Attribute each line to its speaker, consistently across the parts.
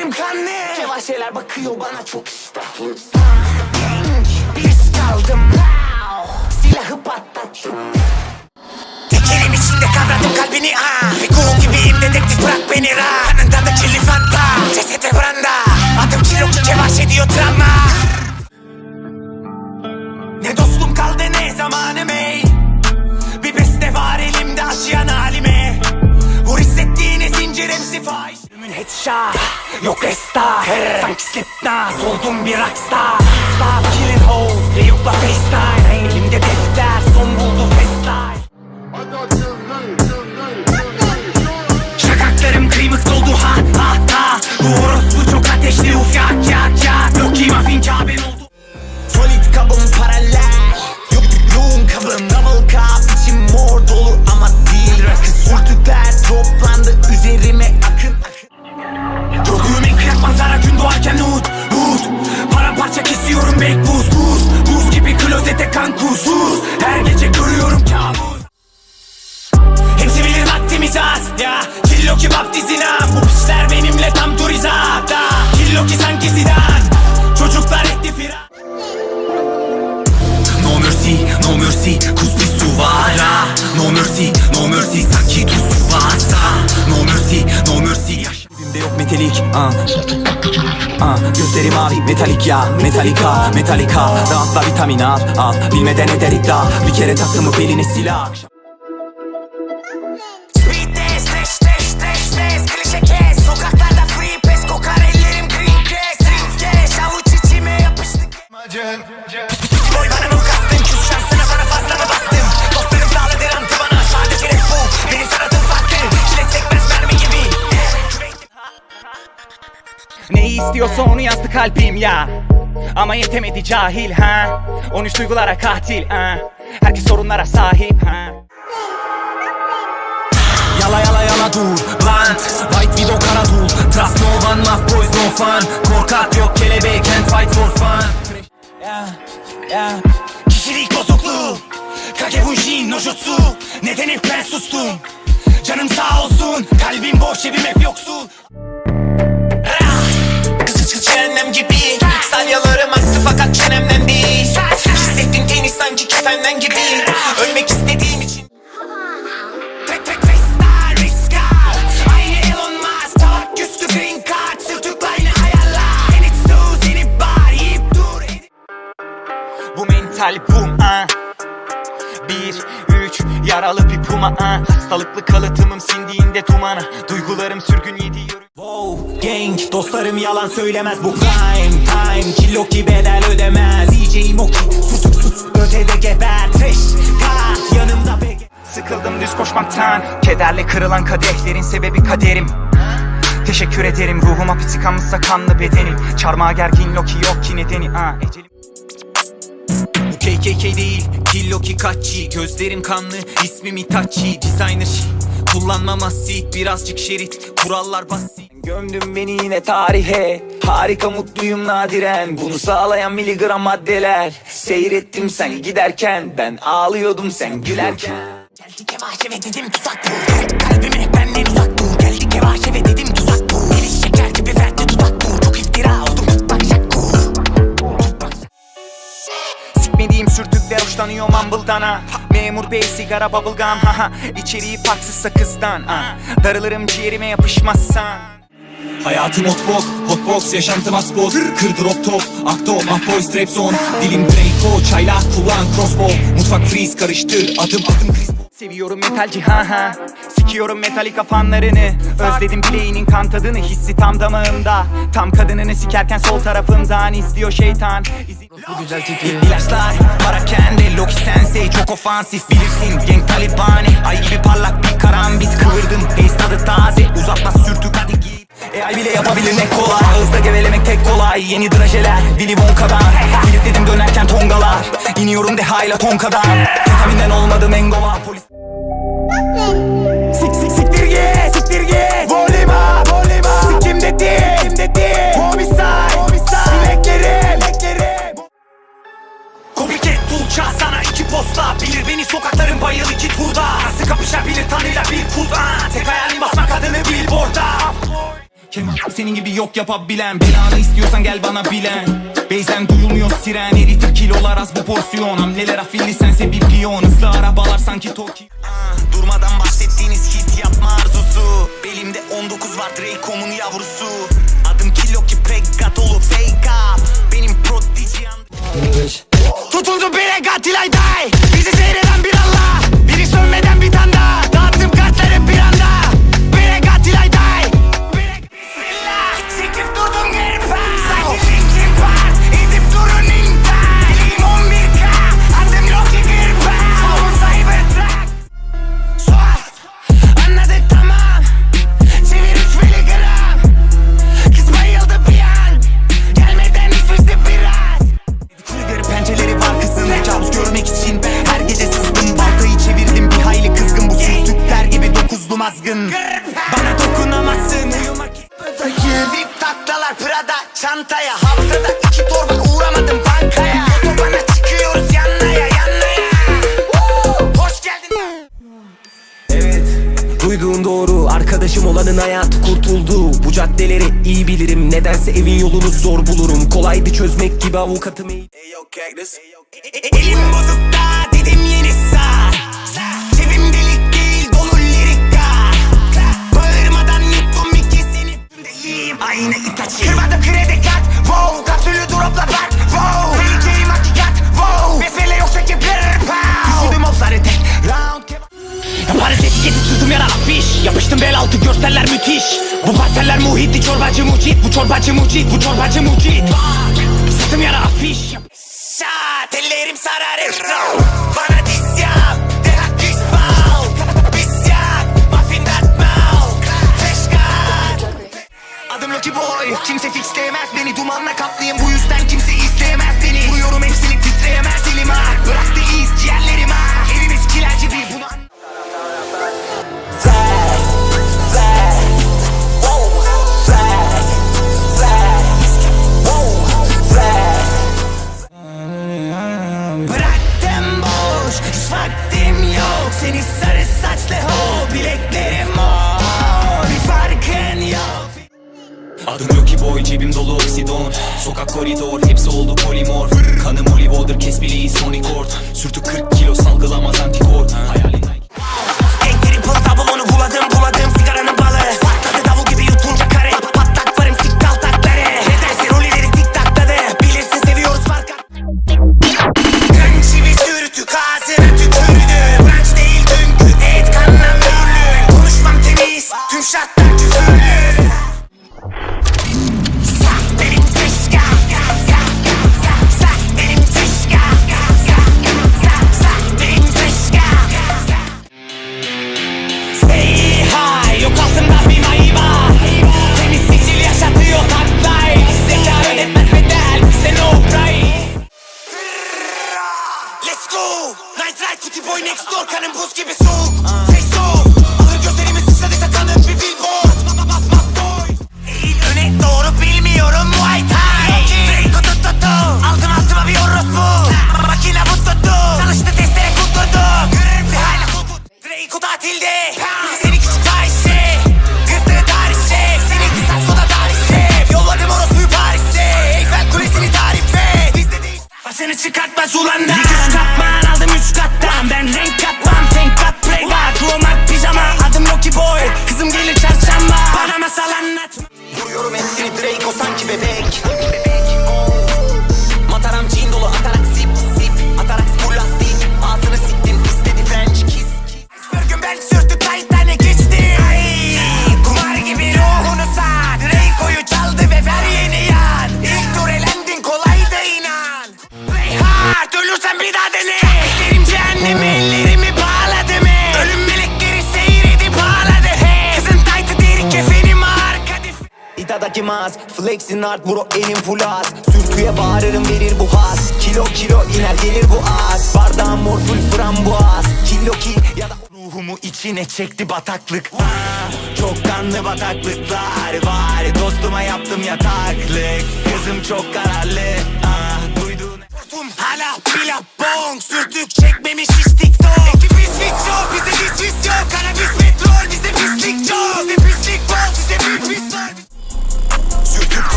Speaker 1: Gözlerim kanlı Cevaşeler bakıyor bana çok iştahlı Bang Bir risk aldım Silahı patlattım. Tek elim içinde kavradım kalbini ha. Bir kuğu gibiyim dedektif bırak beni ra. Kanında da kirli fanta Cesete branda. Adım kilo kevaş ediyor travma. Ne dostum kaldı ne zamanım ey Bir beste var elimde acıyan halime. Vur hissettiğine zincir hepsi fahiş Ölümün headshot. Yok restart Sanki Slipknot. Oldum bir rockstar. Stop killing hoes Deyukla FaceTime Elimde defter. Son buldu festay Şakaklarım kıymık doldu ha gün doğarken Hud Hud Paramparça kesiyorum bek buz buz. Buz gibi klozete kan kusuz Her gece görüyorum kabus. Hepsi bilir vaktimiz az ya. Killo kebap dizinem Bu piçler benimle tam turizada Killo ki sanki Zidane. Çocuklar etti firar No mercy, no mercy, kuz bir suvara No mercy, no mercy, sanki tuz varsa. No mercy, no mercy. Yaş-
Speaker 2: Elimde yok metalik ah. Ah, Gözleri mavi metalik ya Metalika metalika. Rahatla vitamin al al. Bilmeden eder iddia. Bir kere taktı mı beline silah
Speaker 3: İstiyorsa onu yazdı kalbim ya. Ama yetemedi cahil ha? 13 duygulara katil ha? Herkes sorunlara sahip ha?
Speaker 2: Yala yala yala dur Blunt. White widow kara dul Trust no one maf boys no fun. Korkak yok kelebek can't fight for fun. Yeah yeah
Speaker 1: Kişilik bozukluğu. Kage Bunshin no jutsu Neden hep ben sustum. Canım sağ olsun. Kalbim boş cebim hep yoksul cehennem gibi. Salyalarım aktı fakat çenemden değil. Hissettim tenis sanki kefenden gibi. Ölmek istediğim için.
Speaker 3: Bu mental boom ha Bir, üç, yaralı bir puma ha Hastalıklı kalıtımım sindiğinde dumana Duygularım sürgün yediyor
Speaker 2: Gang Dostlarım yalan söylemez bu prime time. Kilo ki bedel ödemez İyiceyim o ki. Susup sus ötede geber Trash kat yanımda bege
Speaker 3: Sıkıldım düz koşmaktan Kederle kırılan kadehlerin sebebi kaderim. Teşekkür ederim ruhuma piti kanmışsa kanlı bedenim. Çarmıha gergin Loki yok ki nedeni ha ecelim.
Speaker 2: Bu KKK değil Kilo ki kaççı? Gözlerim kanlı ismim Itachi Designer shit Kullanmam asit Birazcık şerit. Kurallar basit Gömdün beni yine tarihe. Harika mutluyum nadiren. Bunu sağlayan miligram maddeler. Seyrettim sen giderken. Ben ağlıyordum sen gülerken.
Speaker 1: Geldi kevaşe ve dedim tuzak bu Kalbime benden uzak dur. Geldi kevaşe ve dedim tuzak bu Deniz şeker gibi verdi dudak bu Çok iftira oldum tutmak şakku
Speaker 3: Sikmediğim sürtükler hoşlanıyor mumble'dan ha. Memur bey sigara bubblegum ha ha. İçeriği farksız sakızdan ha. Darılırım ciğerime yapışmazsan
Speaker 2: Hayatım hotbox, hotbox yaşantım asboz Kır drop top, akto, mahvoy strap zone Dilim Draco, çaylak kullan crossbow. Mutfak freeze karıştır, adım adım kriz
Speaker 3: Seviyorum metalci ha ha Sikiyorum metalika fanlarını. Özledim bileğinin kan tadını Hissi tam damağımda. Tam kadınını sikerken sol tarafımdan izliyor şeytan.
Speaker 2: Bu güzel tipi İlaçlar, para kendi, Loki sensei Çok ofansif bilirsin, gang talibani Ay gibi parlak kolay Yeni drajeler, Willy Wonka'dan Kilitledim dönerken tongalar. İniyorum dehayla tonkadan Vitaminden olmadım engova Polis.
Speaker 1: Sik sik siktir git siktir git. Volüm up Sikim dedi Sikim dedi? Homicide Homicide. Bileklerim Bileklerim. Copycat Tuğça sana iki posta. Bilir beni sokakların bayıl iki turda. Nasıl kapışabilir tanıyla bir kurt ah, Tek hayalim basmak adını billboard'a
Speaker 2: Kemal senin gibi yok yapabilen. Belanı istiyorsan gel bana bilen. Beyzen duyulmuyor siren. Eritir kilolar az bu porsiyon. Hamleler afilli sense bir piyon. Hızlı arabalar sanki Ah, Durmadan bahsettiğiniz hit yapma arzusu. Belimde 19 var Draco'mun yavrusu. Adım kilo ki pregatolu fake up Benim prodigy
Speaker 1: Tutuldu bire katil ay day. Bizi seyreden
Speaker 4: Duyduğun doğru arkadaşım olanın hayat kurtuldu. Bu caddeleri iyi bilirim nedense evin yolunu zor bulurum. Kolaydı çözmek gibi avukatım. İyi
Speaker 1: Elim bozuk da dedim yeni sağ. Cebim delik değil dolu lirika. Bağırmadan yuttum ikisini Deliyim aynı itachi Kırmadım kredi kart Wow. Kapsülü dropla bak Wow. Tehlikeli hakikat Wow. Mesele yoksa ki bir opsları tek round
Speaker 3: Paris etiketi sürdüm yara afiş Yapıştım bel altı görseller müthiş. Bu parseller muhitti çorbacı mucit. Bu çorbacı mucit bu çorbacı mucit. Sıktım yara afiş
Speaker 1: Şat ellerim sararır. Bana diz yap diz bal. Biz yak Muffin dat mal. Teşkat Adım Lucky Boy. Kimse fixleyemez beni Dumanla kaplıyım bu yüzden
Speaker 2: Adım Loki Boy cebim dolu oksidon. Sokak koridor hepsi oldu polimorf Kanım olive water kes bileği sonic cord Sürtü 40 kilo salgılamaz antikor. Hayalin
Speaker 1: Kuti boy next door Kanım buz gibi soğuk. Face off
Speaker 2: İtadakimas Flexin art bro elim full az. Sürtüye bağırırım verir bu haz. Kilo kilo iner gelir bu az. Bardağım mor full frambuaz Kilo ki ya da Ruhumu içine çekti bataklık. Aa, Çok kanlı bataklıklar var. Dostuma yaptım yataklık. Kızım çok kararlı. Ah, Duyduğun
Speaker 1: hala pila bong. Sürtük çekmemiş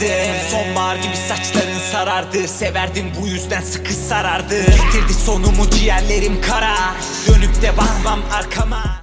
Speaker 2: bırakamadım Sonbahar gibi saçların sarardı. Severdim bu yüzden sıkı sarardı. Getirdi sonumu ciğerlerim kara. Dönüp de bakmam arkama